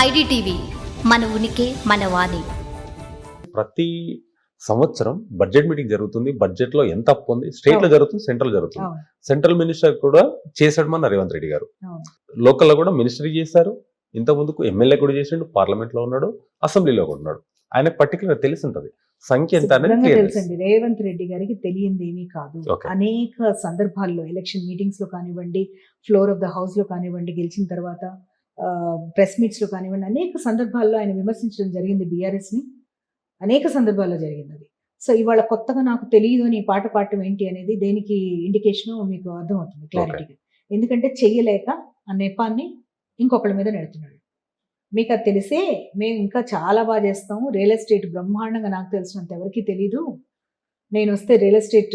IDTV మన ఉనికి మన వాణి. ప్రతి సంవత్సరం బడ్జెట్ మీటింగ్ జరుగుతుంది. బడ్జెట్లో ఎంత అప్పు ఉంది? స్టేట్లో. జరుగుతుంది సెంట్రల్ జరుగుతుంది. సెంట్రల్ మినిస్టర్ కూడా చేశాడు మన రేవంత్ రెడ్డి గారు. లోకల్లో కూడా మినిస్ట్రీ చేశారు. ఇంత ముందుకు ఎమ్మెల్యే కూడా చేసిండు పార్లమెంట్లో ఉన్నాడు అసెంబ్లీలో కూడా ఉన్నాడు. ఆయన పర్టికులర్ తెలిసి ఉంటది సంఖ్య ఎంత అనేది తెలుసండి. రేవంత్ రెడ్డి గారికి తెలియంది ఏమీ కాదు. అనేక సందర్భాల్లో ఎలక్షన్ మీటింగ్స్లో కానివ్వండి ఫ్లోర్ ఆఫ్ ద హౌస్లో కానివ్వండి గెలిచిన తర్వాత ప్రెస్ మీట్స్లో కానివ్వండి అనేక సందర్భాల్లో ఆయన విమర్శించడం జరిగింది బీఆర్ఎస్ని. అనేక సందర్భాల్లో జరిగింది అది. సో ఇవాళ కొత్తగా నాకు తెలియదు అని పాట పాడటం ఏంటి అనేది దేనికి ఇండికేషన్ మీకు అర్థమవుతుంది క్లారిటీగా ఎందుకంటే చెయ్యలేక ఆ నెపాన్ని ఇంకొకళ్ళ మీద నెడుతున్నాడు. మీకు అది తెలిసే మేము ఇంకా చాలా బాగా చేస్తాము. రియల్ ఎస్టేట్ బ్రహ్మాండంగా నాకు తెలిసినంత ఎవరికీ తెలీదు. నేను వస్తే రియల్ ఎస్టేట్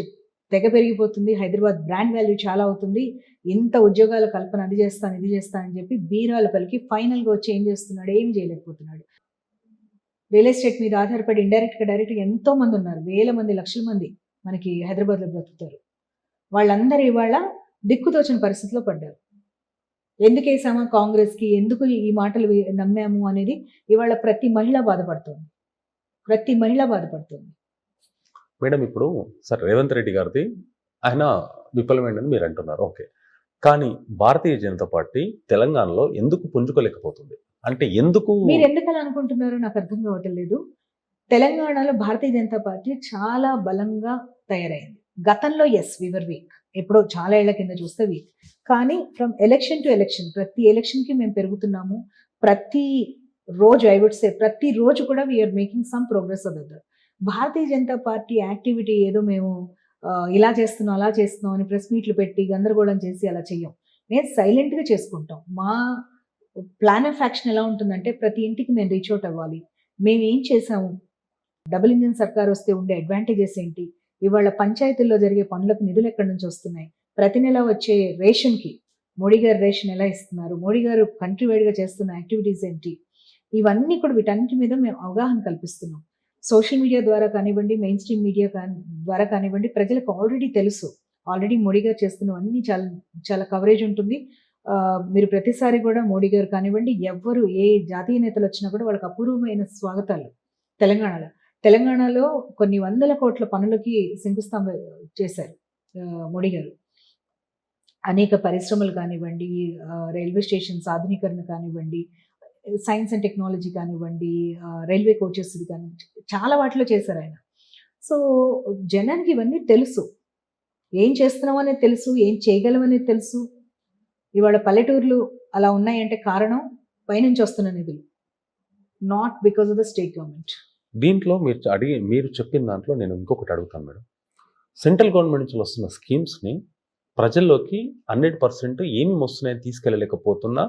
తెగ పెరిగిపోతుంది హైదరాబాద్ బ్రాండ్ వాల్యూ చాలా అవుతుంది. ఇంత ఉద్యోగాల కల్పన అది చేస్తాను ఇది చేస్తాను అని చెప్పి బీరాల పలికి ఫైనల్గా వచ్చి ఏం చేస్తున్నాడు? ఏం చేయలేకపోతున్నాడు. రియల్ ఎస్టేట్ మీద ఆధారపడి ఇండైరెక్ట్గా డైరెక్ట్గా ఎంతో మంది ఉన్నారు. వేల మంది లక్షల మంది మనకి హైదరాబాద్లో బ్రతుకుతారు. వాళ్ళందరూ ఇవాళ దిక్కుతోచిన పరిస్థితిలో పడ్డారు. ఎందుకు వేసామా కాంగ్రెస్కి? ఎందుకు ఈ మాటలు నమ్మాము అనేది ఇవాళ ప్రతి మహిళ బాధపడుతుంది. ప్రతి మహిళ బాధపడుతుంది. మేడం ఇప్పుడు సార్ రేవంత్ రెడ్డి గారిది ఆయన విఫలమైందని మీరు అంటున్నారు. ఓకే. కానీ భారతీయ జనతా పార్టీ తెలంగాణలో ఎందుకు పుంజుకోలేకపోతుంది? అంటే ఎందుకు మీరు ఎందుకు అలా అనుకుంటున్నారో? నాకు అర్థం కావట్లేదు తెలంగాణలో భారతీయ జనతా పార్టీ చాలా బలంగా తయారైంది. గతంలో ఎస్ వివర్ వీక్ ఎప్పుడో చాలా ఏళ్ళ కింద చూస్తే వీక్ కానీ ఫ్రమ్ ఎలక్షన్ టు ఎలక్షన్ ప్రతి ఎలక్షన్కి మేము పెరుగుతున్నాము. ప్రతి రోజు ఐ వుడ్ సే ప్రతి రోజు కూడా we're making some progress other Bharatiya Janata party activity ఏదో మేము ఇలా చేస్తున్నాం అలా చేస్తున్నాం అని ప్రెస్ మీట్లు పెట్టి గందరగోళం చేసి అలా చెయ్యం. మేము సైలెంట్గా చేసుకుంటాం. మా ప్లాన్ ఆఫ్ యాక్షన్ ఎలా ఉంటుందంటే ప్రతి ఇంటికి మేము రీచ్ అవుట్ అవ్వాలి. మేము ఏం చేసాము? డబుల్ ఇంజిన్ సర్కార్ వస్తే ఉండే అడ్వాంటేజెస్ ఏంటి? ఇవాళ పంచాయతీల్లో జరిగే పనులకు నిధులు ఎక్కడి నుంచి వస్తున్నాయి? ప్రతి నెల వచ్చే రేషన్కి మోడీ గారు రేషన్ ఎలా ఇస్తున్నారు? మోడీ గారు కంట్రీ వైడ్గా చేస్తున్న యాక్టివిటీస్ ఏంటి? ఇవన్నీ కూడా వీటన్నిటి మీద మేము అవగాహన కల్పిస్తున్నాం. సోషల్ మీడియా ద్వారా కానివ్వండి మెయిన్ స్ట్రీమ్ మీడియా ద్వారా కానివ్వండి ప్రజలకు ఆల్రెడీ తెలుసు. ఆల్రెడీ మోడీ గారు చేస్తున్నవన్నీ చాలా చాలా కవరేజ్ ఉంటుంది. మీరు ప్రతిసారి కూడా మోడీ గారు కానివ్వండి ఎవ్వరు ఏ జాతీయ నేతలు వచ్చినా కూడా వాళ్ళకి అపూర్వమైన స్వాగతాలు. తెలంగాణలో. తెలంగాణలో కొన్ని వందల కోట్ల పనులకి శంకుస్థాపన చేశారు మోడీ గారు. అనేక పరిశ్రమలు కానివ్వండి రైల్వే స్టేషన్స్ ఆధునీకరణ కానివ్వండి సైన్స్ అండ్ టెక్నాలజీ కానివ్వండి రైల్వే కోచెస్ కానివ్వండి చాలా వాటిలో చేశారు ఆయన. సో జనానికి ఇవన్నీ తెలుసు. ఏం చేస్తున్నాం అనేది తెలుసు ఏం చేయగలం అనేది తెలుసు. ఇవాళ పల్లెటూర్లు అలా ఉన్నాయంటే కారణం పైనుంచి వస్తున్న నిధులు. Not because of the state government దీంట్లో మీరు అడిగి మీరు చెప్పిన దాంట్లో నేను ఇంకొకటి అడుగుతాను మేడం. సెంట్రల్ గవర్నమెంట్ నుంచి వస్తున్న స్కీమ్స్ని ప్రజల్లోకి హండ్రెడ్ పర్సెంట్ ఏమి వస్తున్నాయని తీసుకెళ్ళలేకపోతున్న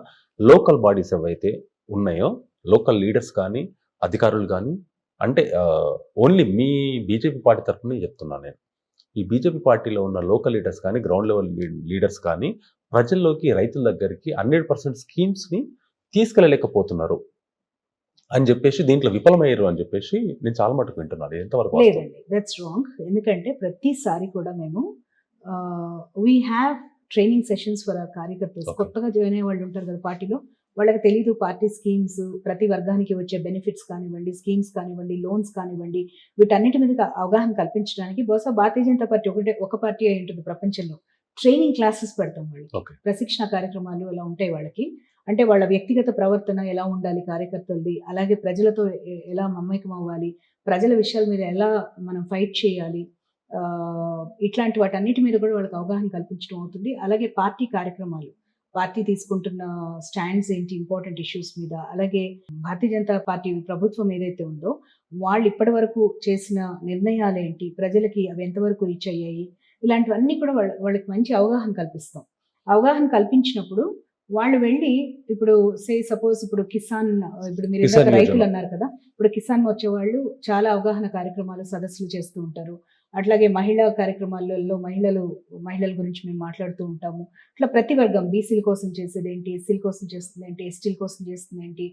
లోకల్ బాడీస్ ఏవైతే ఉన్నాయో లోకల్ లీడర్స్ కానీ అధికారులు కానీ అంటే ఓన్లీ మీ బీజేపీ పార్టీ తరఫున చెప్తున్నాను నేను. ఈ బీజేపీ పార్టీలో ఉన్న లోకల్ లీడర్స్ కానీ గ్రౌండ్ లెవెల్ లీడర్స్ కానీ ప్రజల్లోకి రైతుల దగ్గరికి హండ్రెడ్ పర్సెంట్ స్కీమ్స్ని తీసుకెళ్ళలేకపోతున్నారు. అని చెప్పేసి దీంట్లో విఫలమయ్యారు అని చెప్పేసి నేను చాలా మటుకు వింటున్నాను. ఎంతవరకు? లేదండి దట్స్ రాంగ్ ఎందుకంటే ప్రతిసారి కూడా మేము we have training sessions for కార్యకర్తలు. కొత్తగా జాయిన్ అయ్యే వాళ్ళు ఉంటారు కదా పార్టీలో వాళ్ళకి తెలియదు పార్టీ స్కీమ్స్ ప్రతి వర్గానికి వచ్చే బెనిఫిట్స్ కానివ్వండి స్కీమ్స్ కానివ్వండి లోన్స్ కానివ్వండి వీటన్నిటి మీద అవగాహన కల్పించడానికి బహుశా భారతీయ జనతా పార్టీ ఒకటే ఒక పార్టీ అయి ఉంటుంది ప్రపంచంలో. ట్రైనింగ్ క్లాసెస్ పెడతాం వాళ్ళకి Okay. ప్రశిక్షణ కార్యక్రమాలు అలా ఉంటాయి వాళ్ళకి. అంటే వాళ్ళ వ్యక్తిగత ప్రవర్తన ఎలా ఉండాలి కార్యకర్తలది అలాగే ప్రజలతో ఎలా మమ్మకం అవ్వాలి ప్రజల విషయాల మీద ఎలా మనం ఫైట్ చేయాలి ఇట్లాంటి వాటన్నిటి మీద కూడా వాళ్ళకి అవగాహన కల్పించడం అవుతుంది. అలాగే పార్టీ కార్యక్రమాలు. పార్టీ తీసుకుంటున్న స్టాండ్స్ ఏంటి ఇంపార్టెంట్ ఇష్యూస్ మీద అలాగే భారతీయ జనతా పార్టీ ప్రభుత్వం ఏదైతే ఉందో వాళ్ళు ఇప్పటి వరకు చేసిన నిర్ణయాలు ఏంటి ప్రజలకి అవి ఎంతవరకు రీచ్ అయ్యాయి ఇలాంటివన్నీ కూడా వాళ్ళ వాళ్ళకి మంచి అవగాహన కల్పిస్తాం అవగాహన కల్పించినప్పుడు వాళ్ళు వెళ్ళి ఇప్పుడు సే సపోజ్ ఇప్పుడు కిసాన్ ఇప్పుడు మీరు రైతులు. అన్నారు కదా ఇప్పుడు కిసాన్ వచ్చే వాళ్ళు చాలా అవగాహన కార్యక్రమాలు సదస్సులు చేస్తూ ఉంటారు అట్లాగే మహిళా కార్యక్రమాలలో మహిళలు మహిళల గురించి మేము మాట్లాడుతూ ఉంటాము. ఇట్లా ప్రతి వర్గం బీసీల కోసం చేసేది ఏంటి? ఎస్సీల కోసం చేస్తుంది ఏంటి? ఎస్టీల కోసం చేస్తుంది ఏంటి?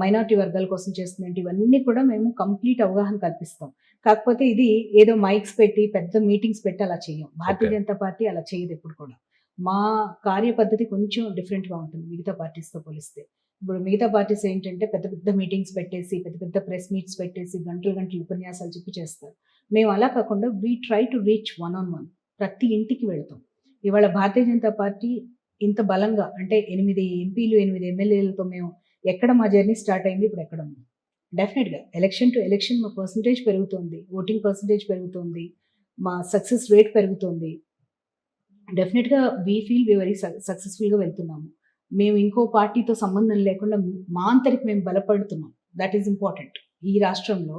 మైనారిటీ వర్గాల కోసం చేస్తుంది ఏంటి? ఇవన్నీ కూడా మేము కంప్లీట్ అవగాహన కల్పిస్తాం. కాకపోతే ఇది ఏదో మైక్స్ పెట్టి పెద్ద మీటింగ్స్ పెట్టి అలా చేయం భారతీయ. జనతా పార్టీ అలా చేయదు ఎప్పుడు కూడా. మా కార్యపద్ధతి కొంచెం డిఫరెంట్గా ఉంటుంది మిగతా పార్టీస్తో పోలిస్తే. ఇప్పుడు మిగతా పార్టీస్ ఏంటంటే పెద్ద పెద్ద మీటింగ్స్ పెట్టేసి పెద్ద పెద్ద ప్రెస్ మీట్స్ పెట్టేసి గంటలు గంటలు ఉపన్యాసాలు చెప్పి చేస్తారు. మేము అలా కాకుండా we try to reach one on one ప్రతి ఇంటికి వెళ్తాం. ఇవాళ భారతీయ జనతా పార్టీ ఇంత బలంగా అంటే ఎనిమిది ఎంపీలు ఎనిమిది ఎమ్మెల్యేలతో మేము ఎక్కడ మా జర్నీ స్టార్ట్ అయింది ఇప్పుడు ఎక్కడ ఉంది? డెఫినెట్గా ఎలక్షన్ టు ఎలక్షన్ మా పర్సంటేజ్ పెరుగుతుంది. ఓటింగ్ పర్సంటేజ్ పెరుగుతుంది. మా సక్సెస్ రేట్ పెరుగుతుంది. డెఫినెట్గా వీ ఫీల్ వి వెరీ సక్సెస్ఫుల్గా వెళ్తున్నాము. మేము ఇంకో పార్టీతో సంబంధం లేకుండా మా అంతరికి మేము బలపడుతున్నాం. దట్ ఈస్ ఇంపార్టెంట్ ఈ రాష్ట్రంలో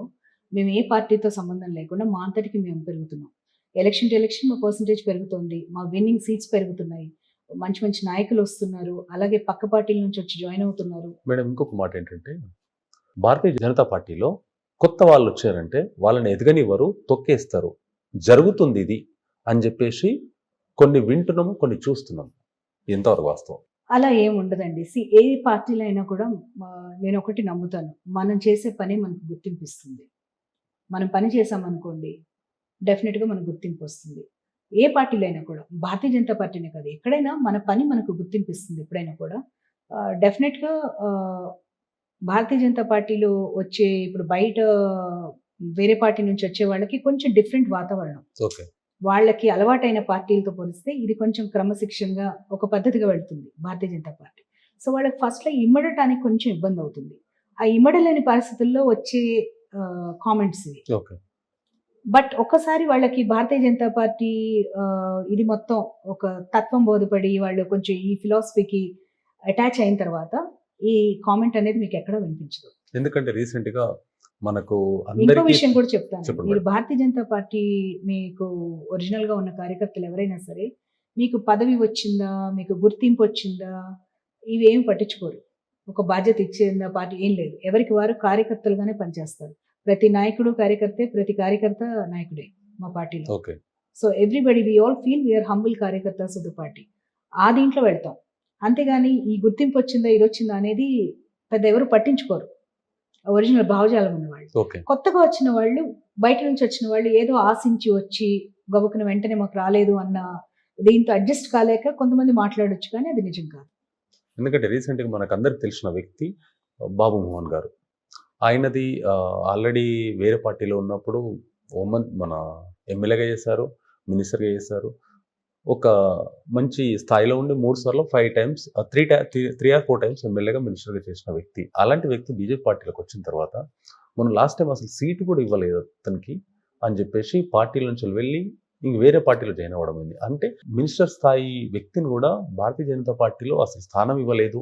మేము ఏ పార్టీతో సంబంధం లేకుండా మా అంతటికి మేము పెరుగుతున్నాం. ఎలక్షన్ టు ఎలక్షన్ మా పర్సంటేజ్ పెరుగుతుంది మా విన్నింగ్ సీట్స్ పెరుగుతున్నాయి. మంచి మంచి నాయకులు వస్తున్నారు అలాగే పక్క పార్టీల నుంచి వచ్చి జాయిన్ అవుతున్నారు. మేడం ఇంకొక మాట ఏంటంటే భారతీయ జనతా పార్టీలో కొత్త వాళ్ళు వచ్చారంటే వాళ్ళని ఎదగనివ్వరు తొక్కేస్తారు. జరుగుతుంది ఇది అని చెప్పేసి కొన్ని వింటున్నాము కొన్ని చూస్తున్నాము. ఎంతవరకు వాస్తవం. అలా ఏం ఉండదండి. సి ఏ పార్టీలో అయినా కూడా నేను ఒకటి నమ్ముతాను. మనం చేసే పని మనకు గుర్తింపిస్తుంది మనం పని చేసామనుకోండి డెఫినెట్గా మనకు గుర్తింపు వస్తుంది. ఏ పార్టీలో అయినా కూడా భారతీయ జనతా పార్టీనే కాదు ఎక్కడైనా మన పని మనకు గుర్తింపిస్తుంది ఎప్పుడైనా కూడా. డెఫినెట్గా భారతీయ జనతా పార్టీలో వచ్చే ఇప్పుడు బయట వేరే పార్టీ నుంచి వచ్చే వాళ్ళకి కొంచెం డిఫరెంట్ వాతావరణం. వాళ్ళకి అలవాటైన పార్టీలతో పోలిస్తే ఇది కొంచెం క్రమశిక్షణగా ఒక పద్ధతిగా వెళ్తుంది భారతీయ జనతా పార్టీ. సో వాళ్ళకి ఫస్ట్లో ఇమ్మడటానికి కొంచెం ఇబ్బంది అవుతుంది. ఆ ఇమ్మడలేని పరిస్థితుల్లో వచ్చే కామెంట్స్ బట్ ఒక్కసారి వాళ్ళకి భారతీయ జనతా పార్టీ ఇది మొత్తం ఒక తత్వం బోధపడి వాళ్ళు కొంచెం ఈ ఫిలాసఫీకి అటాచ్ అయిన తర్వాత ఈ కామెంట్ అనేది మీకు ఎక్కడా వినిపించదు. ఎందుకంటే రీసెంట్గా మనకు ఇంకో విషయం కూడా చెప్తాను. మీరు. భారతీయ జనతా పార్టీ మీకు ఒరిజినల్గా ఉన్న కార్యకర్తలు ఎవరైనా సరే మీకు పదవి వచ్చిందా మీకు గుర్తింపు వచ్చిందా ఇవి ఏమి పట్టించుకోరు. ఒక బాధ్యత ఇచ్చిందా పార్టీ ఏం లేదు. ఎవరికి వారు కార్యకర్తలుగానే పనిచేస్తారు. ప్రతి నాయకుడు కార్యకర్తే ప్రతి కార్యకర్త నాయకుడే మా పార్టీలో. So everybody we all feel we're humble కార్యకర్తాస్ of the party. ఆ దీంట్లో వెళ్తాం. అంతేగాని ఈ గుర్తింపు వచ్చిందా ఇది వచ్చిందా అనేది పెద్ద ఎవరు పట్టించుకోరు. ఒరిజినల్ భావజాలం ఉన్నవాళ్ళు. ఓకే. కొత్తగా వచ్చిన వాళ్ళు బయట నుంచి వచ్చిన వాళ్ళు ఏదో ఆశించి వచ్చి గబుకున వెంటనే మాకు రాలేదు అన్న దీంతో అడ్జస్ట్ కాలేక కొంతమంది మాట్లాడొచ్చు కానీ అది నిజం కాదు. ఎందుకంటే రీసెంట్గా మనకు అందరికి తెలిసిన వ్యక్తి బాబు మోహన్ గారు. ఆయనది ఆల్రెడీ వేరే పార్టీలో ఉన్నప్పుడు ఓమన్ మన ఎమ్మెల్యేగా చేశారు మినిస్టర్గా చేశారు. ఒక మంచి స్థాయిలో ఉండి మూడు సార్లు five times three three or four times ఎమ్మెల్యేగా మినిస్టర్గా చేసిన వ్యక్తి. అలాంటి వ్యక్తి బీజేపీ పార్టీలోకి వచ్చిన తర్వాత మనం లాస్ట్ టైం అసలు సీటు కూడా ఇవ్వలేదు అతనికి అని చెప్పేసి పార్టీల నుంచి వెళ్ళి ఇంక వేరే పార్టీలో జాయిన్ అవ్వడం అయింది. అంటే మినిస్టర్ స్థాయి వ్యక్తిని కూడా భారతీయ జనతా పార్టీలో అసలు స్థానం ఇవ్వలేదు.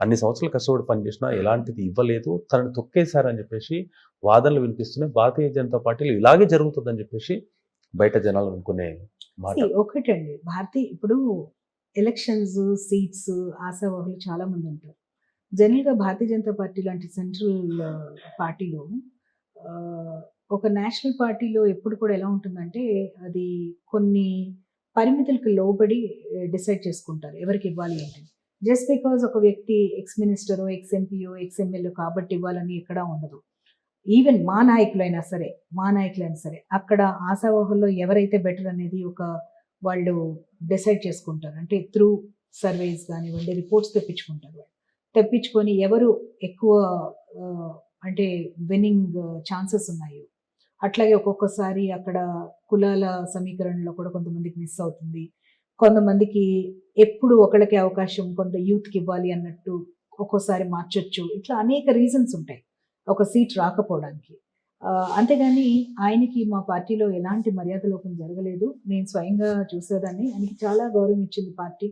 అన్ని సంవత్సరాలు కష్టపడి పనిచేసినా ఎలాంటిది ఇవ్వలేదు. తనని తొక్కేశారని చెప్పేసి వాదనలు వినిపిస్తున్నాయి. భారతీయ జనతా పార్టీలో ఇలాగే జరుగుతుందని చెప్పేసి బయట జనాలు అనుకునే ఒకటండి. భారతీయ ఇప్పుడు ఎలక్షన్స్ సీట్స్ ఆశావాహులు చాలా మంది ఉంటారు జనరల్గా భారతీయ జనతా పార్టీ లాంటి సెంట్రల్ పార్టీలో ఒక నేషనల్ పార్టీలో ఎప్పుడు కూడా ఎలా ఉంటుందంటే అది కొన్ని పరిమితులకు లోబడి డిసైడ్ చేసుకుంటారు. ఎవరికి ఇవ్వాలి అంటే. జస్ట్ బికాజ్ ఒక వ్యక్తి ఎక్స్ మినిస్టరో ఎక్స్ ఎంపీయో ఎక్స్ ఎమ్మెల్యే కాబట్టి ఇవ్వాలని ఎక్కడా ఉండదు. ఈవెన్ మా నాయకులైనా సరే మా నాయకులైనా సరే అక్కడ ఆశావాహుల్లో ఎవరైతే బెటర్ అనేది ఒక వాళ్ళు డిసైడ్ చేసుకుంటారు. అంటే త్రూ సర్వేస్ కానివ్వండి రిపోర్ట్స్ తెప్పించుకుంటారు వాళ్ళు. తెప్పించుకొని ఎవరు ఎక్కువ అంటే విన్నింగ్ ఛాన్సెస్ ఉన్నాయో అట్లాగే ఒక్కొక్కసారి అక్కడ కులాల సమీకరణలో కూడా కొంతమందికి మిస్ అవుతుంది. కొంతమందికి ఎప్పుడు ఒకళ్ళకి అవకాశం కొంత యూత్కి ఇవ్వాలి అన్నట్టు ఒక్కోసారి మార్చొచ్చు. ఇట్లా అనేక రీజన్స్ ఉంటాయి. ఒక సీట్ రాకపోవడానికి. అంతేగాని ఆయనకి మా పార్టీలో ఎలాంటి మర్యాద లోపం జరగలేదు. నేను స్వయంగా చూసేదాన్ని. ఆయనకి చాలా గౌరవం ఇచ్చింది party.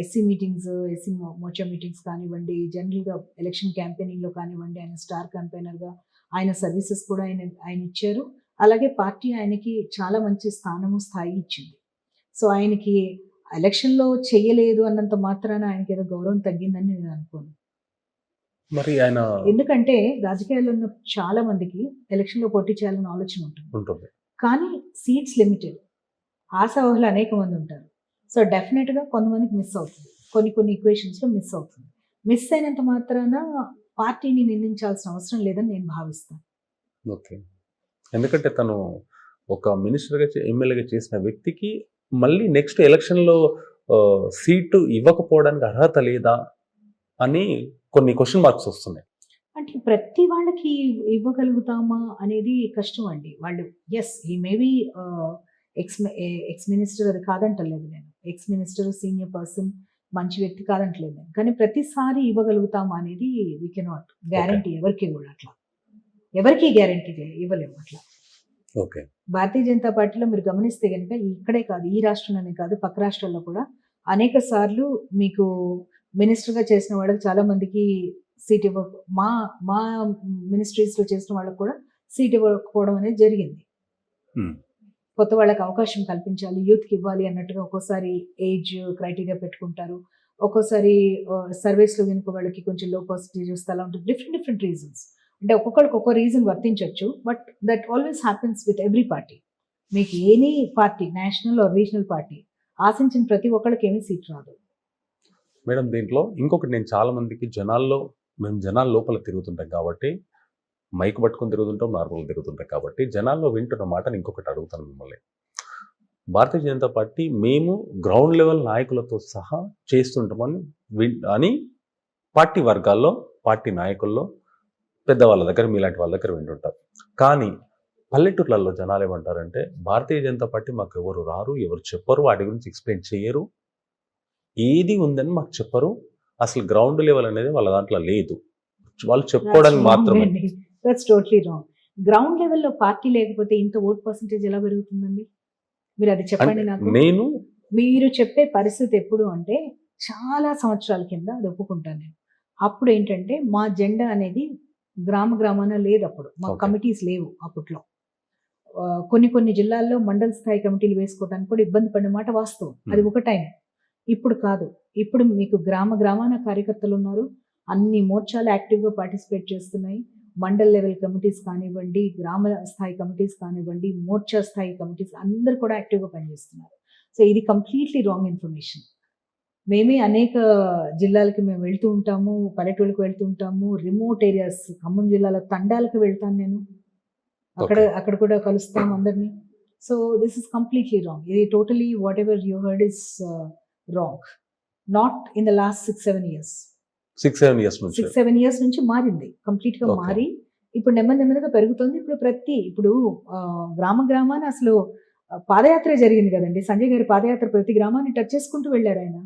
SC meetings SC Morcha meetings కానివ్వండి జనరల్గా ఎలక్షన్ క్యాంపెయినింగ్లో కానివ్వండి ఆయన స్టార్ క్యాంపెయినర్గా ఆయన సర్వీసెస్ కూడా ఆయన ఆయన ఇచ్చారు. అలాగే పార్టీ ఆయనకి చాలా మంచి స్థానము స్థాయి ఇచ్చింది. సో ఆయనకి ఎలక్షన్లో చేయలేదు అన్నంత మాత్రాన ఆయనకి ఏదో గౌరవం తగ్గిందని నేను అనుకోను. మరి ఆయన ఎందుకంటే రాజకీయాల్లో ఉన్న చాలా మందికి ఎలక్షన్లో పోటీ చేయాలని ఆలోచన ఉంటుంది. కానీ సీట్స్ లిమిటెడ్. ఆశావాహులు అనేక మంది ఉంటారు. సో డెఫినెట్గా కొంతమందికి మిస్ అవుతుంది. కొన్ని కొన్ని ఈక్వేషన్స్లో మిస్ అవుతుంది. మిస్ అయినంత మాత్రాన పార్టీని నిందించాల్సిన అవసరం లేదని నేను భావిస్తాను. ఓకే. ఎందుకంటే తను ఒక మినిస్టర్గా ఎమ్మెల్యేగా చేసిన వ్యక్తికి మళ్ళీ నెక్స్ట్ ఎలక్షన్లో సీటు ఇవ్వకపోవడానికి అర్హత లేదా అని కొన్ని క్వశ్చన్ మార్క్స్ వస్తున్నాయి. అంటే ప్రతి వాళ్ళకి ఇవ్వగలుగుతామా అనేది కష్టం అండి. వాళ్ళు ఎస్ ఈ మేబీ ఎక్స్ ఎక్స్ మినిస్టర్ అది కాదంటలేదు నేను. ఎక్స్ మినిస్టర్ సీనియర్ పర్సన్ మంచి వ్యక్తి కాదంటలేదు నేను. కానీ ప్రతిసారి ఇవ్వగలుగుతామా అనేది వీ కెనాట్ గ్యారంటీ ఎవరికి కూడా అట్లా. ఎవరికి గ్యారంటీ ఇవ్వలేము అట్లా. భారతీయ జనతా పార్టీలో మీరు గమనిస్తే కనుక ఇక్కడే కాదు ఈ రాష్ట్రంలోనే కాదు పక్క రాష్ట్రాల్లో కూడా అనేక సార్లు మీకు మినిస్టర్గా చేసిన వాళ్ళకి చాలా మందికి సీట్ ఇవ్వ మా మా మినిస్ట్రీస్లో చేసిన వాళ్ళకి కూడా సీట్ ఇవ్వకపోవడం అనేది జరిగింది. కొత్త వాళ్ళకి అవకాశం కల్పించాలి యూత్కి ఇవ్వాలి అన్నట్టుగా ఒక్కోసారి ఏజ్ క్రైటీరియా పెట్టుకుంటారు. ఒక్కోసారి సర్వీస్లో కనుక వాళ్ళకి కొంచెం లో పర్సంటేజ్ వస్తే అలా ఉంటుంది. Different different reasons. అంటే ఒక్కొక్కరికి ఒక్కో రీజన్ వర్తించవచ్చు but that always happens with every party మీకు any party national or regional party ఆశించిన ప్రతి ఒక్కరికి ఏమీ సీట్ రాదు. మేడం దీంట్లో ఇంకొకటి నేను చాలా మందికి జనాల్లో మేము జనాల లోపల తిరుగుతుంటాం కాబట్టి మైక్ పట్టుకొని తిరుగుతుంటాం నార్మల్గా తిరుగుతుంటాం కాబట్టి జనాల్లో వింటున్న మాటని ఇంకొకటి అడుగుతాను మిమ్మల్ని. భారతీయ జనతా పార్టీ మేము గ్రౌండ్ లెవెల్ నాయకులతో సహా చేస్తుంటామని అని పార్టీ వర్గాల్లో పార్టీ నాయకుల్లో పెద్దవాళ్ళ దగ్గర మీలాంటి వాళ్ళ దగ్గర వింటుంటారు కానీ పల్లెటూర్లలో జనాలు ఏమంటారంటే భారతీయ జనతా పార్టీ మాకు ఎవరు రారు ఎవరు చెప్పరు వాటి గురించి ఎక్స్ప్లెయిన్ చేయరు. ఏది ఉందని మాకు చెప్పరు. అసలు గ్రౌండ్ లెవెల్ అనేది వాళ్ళ దాంట్లో లేదు. వాళ్ళు చెప్పుకోవడానికి మాత్రమే. దట్స్ టోటలీ రాంగ్ గ్రౌండ్ లెవెల్లో పార్టీ లేకపోతే ఇంత ఓట్ పర్సంటేజ్ ఎలా పెరుగుతుందండి? మీరు అది చెప్పండి నాకు. నేను మీరు చెప్పే పరిస్థితి ఎప్పుడు అంటే చాలా సంవత్సరాల కింద అది ఒప్పుకుంటాను నేను. అప్పుడు ఏంటంటే మా జెండా అనేది గ్రామ గ్రామాన లేదు అప్పుడు మా. కమిటీస్ లేవు అప్పట్లో. కొన్ని కొన్ని జిల్లాల్లో మండల స్థాయి కమిటీలు వేసుకోవడానికి కూడా ఇబ్బంది పడిన మాట వాస్తవం. అది. ఒక టైం. ఇప్పుడు కాదు. ఇప్పుడు మీకు గ్రామ గ్రామాన కార్యకర్తలు ఉన్నారు. అన్ని మోర్చాలు యాక్టివ్గా పార్టిసిపేట్ చేస్తున్నాయి. మండల్ లెవెల్ కమిటీస్ కానివ్వండి గ్రామ స్థాయి కమిటీస్ కానివ్వండి మోర్చా స్థాయి కమిటీస్ అందరు కూడా యాక్టివ్గా పనిచేస్తున్నారు. సో ఇది కంప్లీట్లీ రాంగ్ ఇన్ఫర్మేషన్. మేమే అనేక జిల్లాలకి మేము వెళ్తూ ఉంటాము పల్లెటూళ్ళకి వెళ్తూ ఉంటాము రిమోట్ ఏరియాస్ ఖమ్మం జిల్లాలో తండాలకు వెళ్తాను నేను. అక్కడ. అక్కడ కూడా కలుస్తాం అందరినీ. So this is completely wrong ఇది totally whatever you heard is wrong not in the last six seven years six seven years నుంచి. సిక్స్ సెవెన్ ఇయర్స్ నుంచి మారింది. కంప్లీట్గా. మారి ఇప్పుడు నెమ్మది నెమ్మదిగా పెరుగుతుంది. ఇప్పుడు ప్రతి ఇప్పుడు గ్రామ గ్రామాన అసలు పాదయాత్ర జరిగింది కదండి. సంజయ్ గారి పాదయాత్ర ప్రతి గ్రామాన్ని టచ్ చేసుకుంటూ వెళ్ళారు ఆయన.